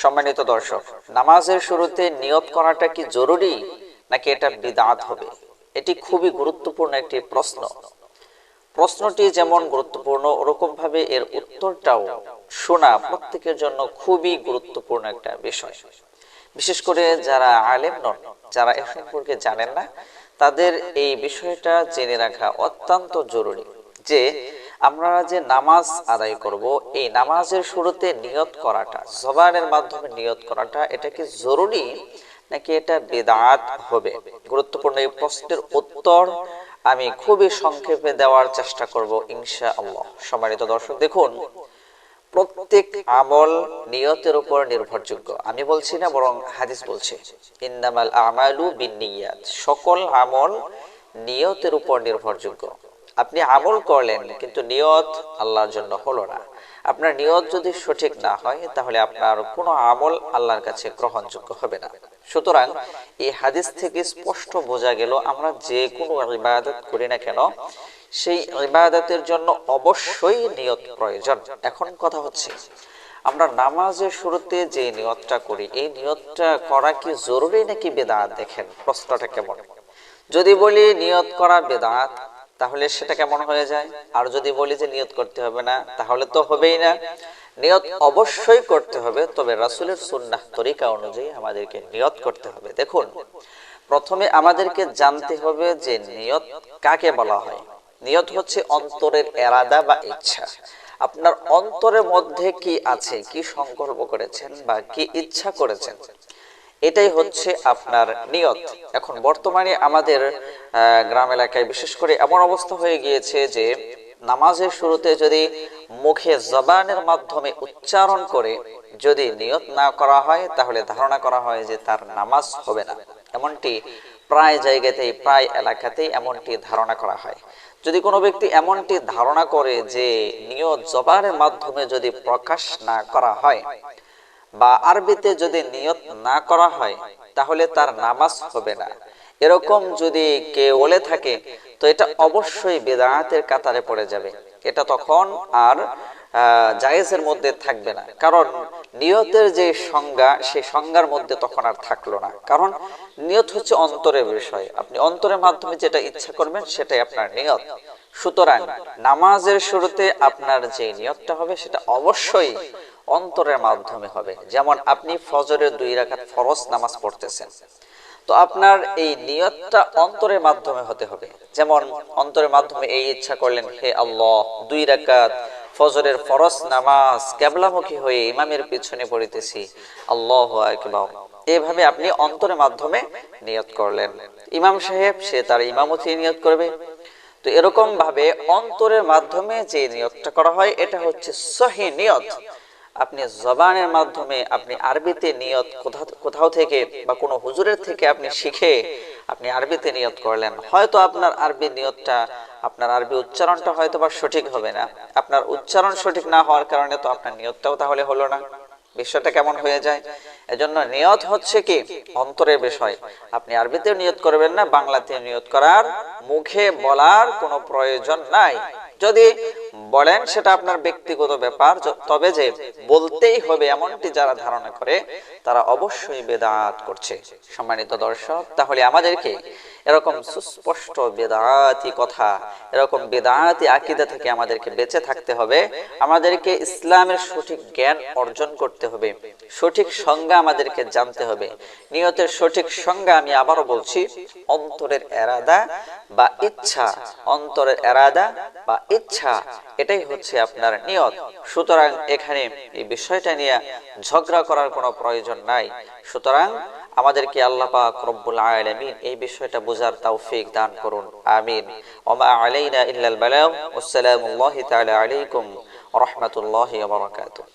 সম্মানিত দর্শক, নামাজের শুরুতে নিয়ত করাটা কি জরুরি, নাকি এটা বিদাত হবে? এটি খুবই গুরুত্বপূর্ণ একটি প্রশ্ন। প্রশ্নটি যেমন গুরুত্বপূর্ণ ওরকম ভাবে এর উত্তরটাও শোনা প্রত্যেকের জন্য খুবই গুরুত্বপূর্ণ একটা বিষয়। বিশেষ করে যারা আলেম নন, যারা এ সম্পর্কে জানেন না, তাদের এই বিষয়টা জেনে রাখা অত্যন্ত জরুরি যে আমরা যে নামাজ আদায় করব, এই নামাজের শুরুতে নিয়ত করাটা, জবানের মাধ্যমে নিয়ত করাটা, এটা কি জরুরি নাকি এটা বেদাত হবে? গুরুত্বপূর্ণ এই প্রশ্নের উত্তর আমি খুবই সংক্ষেপে দেওয়ার চেষ্টা করব ইনশা আল্লাহ সম্মানিত দর্শক, দেখুন, প্রত্যেক আমল নিয়তের উপর নির্ভরযোগ্য। আমি বলছি না, বরং হাদিস বলছে, ইন্নামাল আমালু বিনিয়াত সকল আমল নিয়তের উপর নির্ভরযোগ্য। আপনি আমল করলেন, কিন্তু নিয়ত আল্লাহর জন্য হলো না। আপনার নিয়ত যদি সঠিক না হয়, তাহলে আপনার কোনো আমল আল্লাহর কাছে গ্রহণযোগ্য হবে না। সুতরাং এই হাদিস থেকে স্পষ্ট বোঝা গেল, আমরা যে কোনো ইবাদত করি না কেন, সেই ইবাদতের জন্য অবশ্যই নিয়ত প্রয়োজন। এখন কথা হচ্ছে, আমরা নামাজের শুরুতে যে নিয়তটা করি, এই নিয়তটা করা কি জরুরি নাকি বেদাত? দেখেন প্রশ্নটা কেমন। যদি বলি নিয়ত করা বেদাত তাহলে সেটা কেমন হয়ে যায়? আর যদি বলি যে নিয়ত করতে হবে না, তাহলে তো হবেই না। নিয়ত অবশ্যই করতে হবে, তবে রাসূলের সুন্নাহ তরিকা অনুযায়ী আমাদেরকে নিয়ত করতে হবে। দেখুন, প্রথমে আমাদেরকে জানতে হবে যে নিয়ত কাকে বলা হয়। নিয়ত হচ্ছে অন্তরের এরাদা বা ইচ্ছা। আপনার অন্তরের মধ্যে কি আছে, কি সংকল্প করেছেন বা কি ইচ্ছা করেছেন? এটাই হচ্ছে আপনার নিয়ত। এখন বর্তমানে আমাদের গ্রাম এলাকায় বিশেষ করে এমন অবস্থা হয়ে গিয়েছে যে নামাজের শুরুতে যদি মুখে জবানের মাধ্যমে উচ্চারণ করে যদি নিয়ত না করা হয়, তাহলে ধারণা করা হয় যে তার নামাজ হবে না। এমনটি প্রায় জায়গাতেই, প্রায় এলাকাতেই এমনটি ধারণা করা হয়। যদি কোনো ব্যক্তি এমনটি ধারণা করে যে নিয়ত জবানের মাধ্যমে যদি প্রকাশ না করা হয় বা আরবিতে যদি নিয়ত না করা হয়, তাহলে তার নামাজ হবে না। এরকম যদি কে বলে থাকে, তো এটা অবশ্যই বেদায়াতের কাতারে পড়ে যাবে। এটা তখন আর জায়েজের মধ্যে থাকবে না। কারণ নিয়তের যে সংজ্ঞা সেই সংজ্ঞার মধ্যে তখন আর থাকল না। কারণ নিয়ত হচ্ছে অন্তরের বিষয়। আপনি অন্তরের মাধ্যমে যেটা ইচ্ছা করবেন, সেটাই আপনার নিয়ত। সুতরাং নামাজের শুরুতে আপনার যে নিয়তটা হবে, সেটা অবশ্যই অন্তরের মাধ্যমে হবে। যেমন আপনি ফজরের দুই রাকাত ফরজ নামাজ পড়তেছেন। তো আপনার এই নিয়তটা অন্তরের মাধ্যমে হতে হবে। যেমন অন্তরের মাধ্যমে এই ইচ্ছা করলেন, হে আল্লাহ, দুই রাকাত ফজরের ফরজ নামাজ কেবলামুখী হয়ে ইমামের পিছনে পড়িতেছি। আল্লাহ এভাবে আপনি অন্তরের মাধ্যমে নিয়ত করলেন। ইমাম সাহেব, সে তার ইমামতি নিয়ত করবে। তো এরকম ভাবে অন্তরের মাধ্যমে যে নিয়তটা করা হয়, এটা হচ্ছে সহি নিয়ত। আপনি জবানের মাধ্যমে আপনি আরবিতে নিয়ত কোথাও থেকে বা কোনো হুজুরের থেকে আপনি শিখে আপনি আরবিতে নিয়ত করলেন। হয়তো আপনার আরবি নিয়তটা, আপনার আরবি উচ্চারণটা হয়তো বা সঠিক হবে না। আপনার উচ্চারণ সঠিক না হওয়ার কারণে তো আপনার নিয়তটাও তাহলে হলো না। বিষয়টা কেমন হয়ে যায়? এজন্য নিয়ত হচ্ছে কি? অন্তরের বিষয়। আপনি আরবিতেও নিয়ত করবেন না বাংলাতে নিয়ত করার মুখে বলার কোনো প্রয়োজন নাই। যদি বলেন, সেটা আপনার ব্যক্তিগত ব্যাপার তবে যে বলতেই হবে এমনটি যারা ধারণা করে, তারা অবশ্যই বেদাত করছে। সম্মানিত দর্শক, তাহলে আমাদেরকে এরকম সুস্পষ্ট বেদাতি কথা, এরকম বেদাতি আকিদা থেকে আমাদেরকে বেঁচে থাকতে হবে। আমাদেরকে ইসলামের সঠিক জ্ঞান অর্জন করতে হবে। সঠিক সংজ্ঞা আমাদেরকে জানতে হবে। নিয়তের সঠিক সংজ্ঞা আমি আবারও বলছি, অন্তরের এরাদা বা ইচ্ছা, অন্তরের এরাদা বা ইচ্ছা এটাই হচ্ছে আপনার নিয়ত। সুতরাং এখানে এই বিষয়টা নিয়ে ঝগড়া করার কোনো প্রয়োজন নাই। সুতরাং আমাদেরকে আল্লাহ পাক রব্বুল আলামিন এই বিষয়টা বোঝার তৌফিক দান করুন। আমিন। ওমা আলাইনা ইল্লাল বালাগ আসসালামু আলাইকুম ওয়া রাহমাতুল্লাহি ওয়া বারাকাতুহু।